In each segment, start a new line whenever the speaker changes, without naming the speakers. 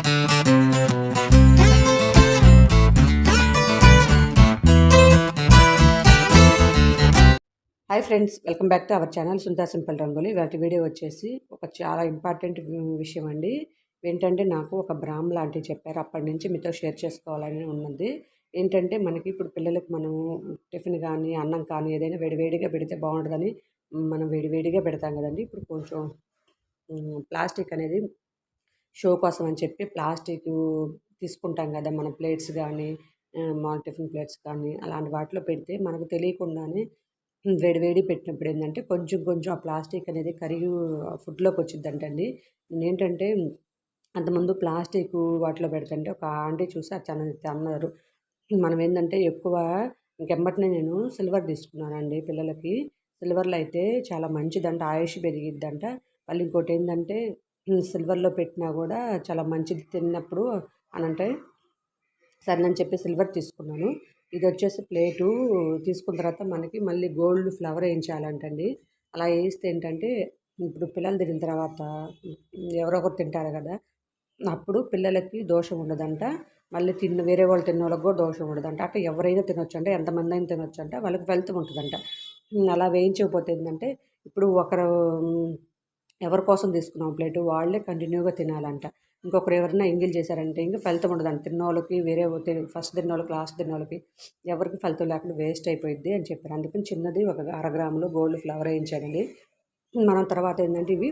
Hi friends welcome back to our channel సుంతా simple rangoli. ఇవాటి video వచ్చేసి ఒక చాలా ఇంపార్టెంట్ విషయం అండి. ఏంటంటే నాకు ఒక బ్రామ్ లాంటివి చెప్పారు. అప్పటి నుంచి మీతో షేర్ చేసుకోవాలని ఉన్నది. ఏంటంటే మనకి ఇప్పుడు పిల్లలకు మనం టిఫిన్ కానీ అన్నం కానీ ఏదైనా వేడివేడిగా పెడితే బాగుంటుందని మనం వేడివేడిగా పెడతాం కదండి. ఇప్పుడు కొంచెం ప్లాస్టిక్ అనేది షో కోసం అని చెప్పి ప్లాస్టిక్ తీసుకుంటాం కదా మన ప్లేట్స్ కానీ మన టిఫిన్ ప్లేట్స్ కానీ అలాంటి వాటిలో పెడితే మనకు తెలియకుండానే వేడివేడి పెట్టినప్పుడు ఏంటంటే కొంచెం కొంచెం ఆ ప్లాస్టిక్ అనేది కరిగి ఫుడ్లోకి వచ్చిందంటండి ఏంటంటే అంతకుముందు ప్లాస్టిక్ వాటిలో పెడుతుంటే ఒక ఆంటీ చూసి చాలా అన్నారు. మనం ఏంటంటే ఎక్కువ ఇంకెమ్మటినే నేను సిల్వర్ తీసుకున్నానండి పిల్లలకి. సిల్వర్లో అయితే చాలా మంచిదంట ఆయుష్ పెరిగిద్దంట. మళ్ళీ ఇంకోటి ఏంటంటే సిల్వర్లో పెట్టినా కూడా చాలా మంచిది తిన్నప్పుడు అని అంటే సరే చెప్పి సిల్వర్ తీసుకున్నాను. ఇది వచ్చేసి ప్లేటు తీసుకున్న తర్వాత మనకి మళ్ళీ గోల్డ్ ఫ్లవర్ వేయించాలంటండి. అలా వేస్తే ఏంటంటే ఇప్పుడు పిల్లలు తిన్న తర్వాత ఎవరో ఒకరు తింటారు కదా అప్పుడు పిల్లలకి దోషం ఉండదంట. మళ్ళీ తిన్న వేరే వాళ్ళు తిన్న వాళ్ళకి కూడా దోషం ఉండదంట. అట్లా ఎవరైనా తినొచ్చు అంటే ఎంతమంది అయినా తినొచ్చు అంటే వాళ్ళకి వెళ్తూ ఉంటుందంట. అలా వేయించకపోతే ఏంటంటే ఇప్పుడు ఒకరు ఎవరి కోసం తీసుకున్నాం ప్లేట్? వాళ్ళే కంటిన్యూగా తినాలంట. ఇంకొకరు ఎవరైనా ఎంగిల్ చేశారంటే ఇంకా ఫలితం ఉండదండి తిన్న వాళ్ళకి వేరే ఫస్ట్ తిన్న వాళ్ళకి లాస్ట్ తిన్న వాళ్ళకి ఎవరికి ఫలితం లేకుండా వేస్ట్ అయిపోయింది అని చెప్పారు. అందుకని చిన్నది ఒక అరగ్రాములు గోల్డ్ ఫ్లవర్ వేయించానండి. మనం తర్వాత ఏంటంటే ఇవి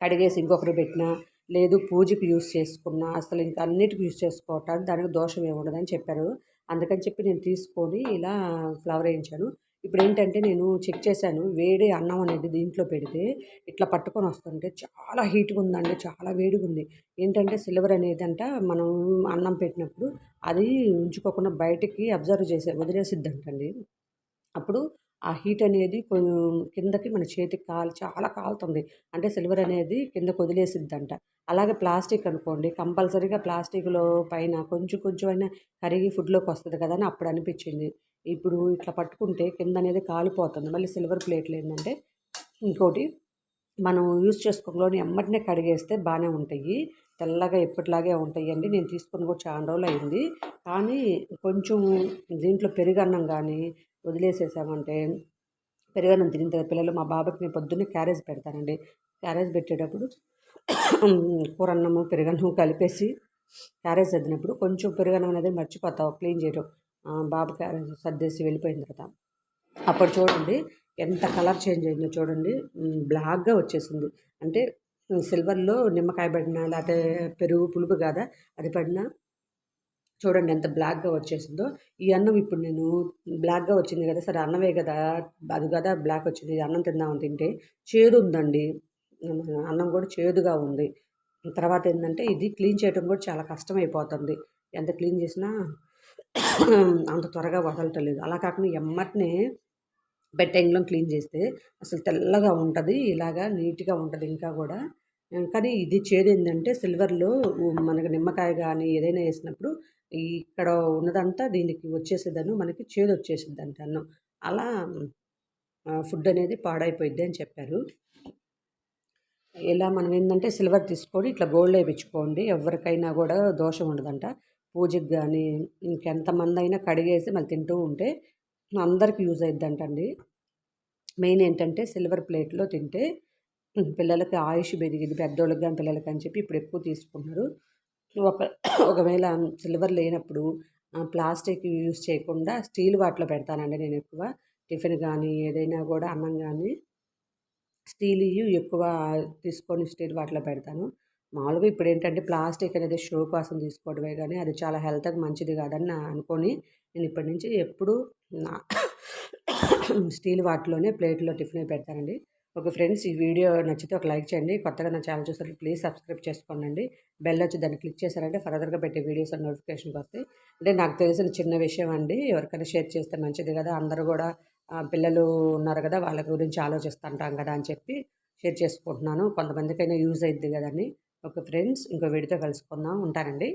కడిగేసి ఇంకొకరు పెట్టినా లేదు పూజకి యూస్ చేసుకున్నా అసలు ఇంకా అన్నిటికి యూస్ చేసుకోవటానికి దానికి దోషం ఏముండదని చెప్పారు. అందుకని చెప్పి నేను తీసుకొని ఇలా ఫ్లవర్ వేయించాను. ఇప్పుడు ఏంటంటే నేను చెక్ చేశాను వేడి అన్నం అనేది దీంట్లో పెడితే ఇట్లా పట్టుకొని వస్తుంటే చాలా హీట్గా ఉందండి చాలా వేడిగా ఉంది. ఏంటంటే సిల్వర్ అనేది అంట మనం అన్నం పెట్టినప్పుడు అది ఉంచుకోకుండా బయటికి అబ్జర్వ్ చేసే వదిలేసిద్దంటండి. అప్పుడు ఆ హీట్ అనేది కిందకి మన చేతికి కాలు చాలా కాలుతుంది. అంటే సిల్వర్ అనేది కిందకు వదిలేసిద్దంట. అలాగే ప్లాస్టిక్ అనుకోండి కంపల్సరీగా ప్లాస్టిక్లో పైన కొంచెం కొంచెం అయినా కరిగి ఫుడ్లోకి వస్తుంది కదా అని అప్పుడు అనిపించింది. ఇప్పుడు ఇట్లా పట్టుకుంటే కింద అనేది కాలిపోతుంది. మళ్ళీ సిల్వర్ ప్లేట్లు ఏంటంటే ఇంకోటి మనం యూజ్ చేసుకోగలని ఎమ్మటినే కడిగేస్తే బాగానే ఉంటాయి. తెల్లగా ఎప్పటిలాగే ఉంటాయి అండి. నేను తీసుకుని కూడా చాలా రోజులు అయింది. కానీ కొంచెం దీంట్లో పెరుగన్నం కానీ వదిలేసేసామంటే పెరుగన్నం తిరిగిన తర్వాత పిల్లలు మా బాబాకి నేను పొద్దున్నే క్యారేజ్ పెడతానండి. క్యారేజ్ పెట్టేటప్పుడు కూర పెరుగన్నము కలిపేసి క్యారేజ్ చదివినప్పుడు కొంచెం పెరుగన్నం అనేది మర్చిపోతావు క్లీన్ చేయడం బాబుకి సర్దేసి వెళ్ళిపోయిన తర్వాత. అప్పుడు చూడండి ఎంత కలర్ చేంజ్ అయిందో చూడండి. బ్లాక్గా వచ్చేసింది. అంటే సిల్వర్లో నిమ్మకాయ పడినా లేకపోతే పెరుగు పులుపు కాదా అది పడినా చూడండి ఎంత బ్లాక్గా వచ్చేసిందో. ఈ అన్నం ఇప్పుడు నేను బ్లాక్గా వచ్చింది కదా సరే అన్నమే కదా అది కదా బ్లాక్ వచ్చింది అన్నం తిందామని తింటే చేదు ఉందండి. అన్నం కూడా చేదుగా ఉంది. తర్వాత ఏంటంటే ఇది క్లీన్ చేయడం కూడా చాలా కష్టమైపోతుంది. ఎంత క్లీన్ చేసినా అంత త్వరగా వదలటలేదు. అలా కాకుండా ఎమ్మటినే బెడ్ టైంలో క్లీన్ చేస్తే అసలు తెల్లగా ఉంటుంది ఇలాగా నీట్గా ఉంటుంది ఇంకా కూడా. కానీ ఇది చేదు ఏంటంటే సిల్వర్లో మనకి నిమ్మకాయ కానీ ఏదైనా వేసినప్పుడు ఇక్కడ ఉన్నదంతా దీనికి వచ్చేసేదను మనకి చేదు వచ్చేసింది అంటే అలా ఫుడ్ అనేది పాడైపోయిద్ది అని చెప్పారు. ఇలా మనం ఏంటంటే సిల్వర్ తీసుకొని ఇట్లా గోల్డ్ వేయించుకోండి. ఎవరికైనా కూడా దోషం ఉండదంట. పూజకి కానీ ఇంకెంతమంది అయినా కడిగేసి మళ్ళీ తింటూ ఉంటే అందరికి యూజ్ అయిద్దంటండి. మెయిన్ ఏంటంటే సిల్వర్ ప్లేట్లో తింటే పిల్లలకి ఆయుష్ పెరిగింది పెద్దోళ్ళకి కానీ పిల్లలకి అని చెప్పి ఇప్పుడు ఎక్కువ తీసుకుంటున్నారు. ఒక ఒకవేళ సిల్వర్ లేనప్పుడు ప్లాస్టిక్ యూజ్ చేయకుండా స్టీల్ వాటిలో పెడతానండి నేను ఎక్కువ. టిఫిన్ కానీ ఏదైనా కూడా అన్నం కానీ స్టీల్ ఎక్కువ తీసుకొని స్టీల్ వాటిలో పెడతాను. మామూలుగా ఇప్పుడు ఏంటంటే ప్లాస్టిక్ అనేది షో కోసం తీసుకోవడమే కానీ అది చాలా హెల్త్కి మంచిది కాదని అనుకొని నేను ఇప్పటి నుంచి ఎప్పుడు స్టీల్ వాటిలోనే ప్లేట్లో టిఫిన్ పెడతానండి. ఓకే ఫ్రెండ్స్ ఈ వీడియో నచ్చితే ఒక లైక్ చేయండి. కొత్తగా నా ఛానల్ చూసారు ప్లీజ్ సబ్స్క్రైబ్ చేసుకోండి బెల్ వచ్చి దాన్ని క్లిక్ చేశారంటే ఫర్దర్గా పెట్టే వీడియోస్ నోటిఫికేషన్కి వస్తాయి. అంటే నాకు తెలిసిన చిన్న విషయం అండి ఎవరికైనా షేర్ చేస్తే మంచిది కదా అందరూ కూడా పిల్లలు ఉన్నారు కదా వాళ్ళ గురించి ఆలోచిస్తుంటాం కదా అని చెప్పి షేర్ చేసుకుంటున్నాను. కొంతమందికైనా యూజ్ అయింది కదండి. ఓకే ఫ్రెండ్స్ ఇంకో వీడియోతో కలుసుకుందాం. ఉంటానండి.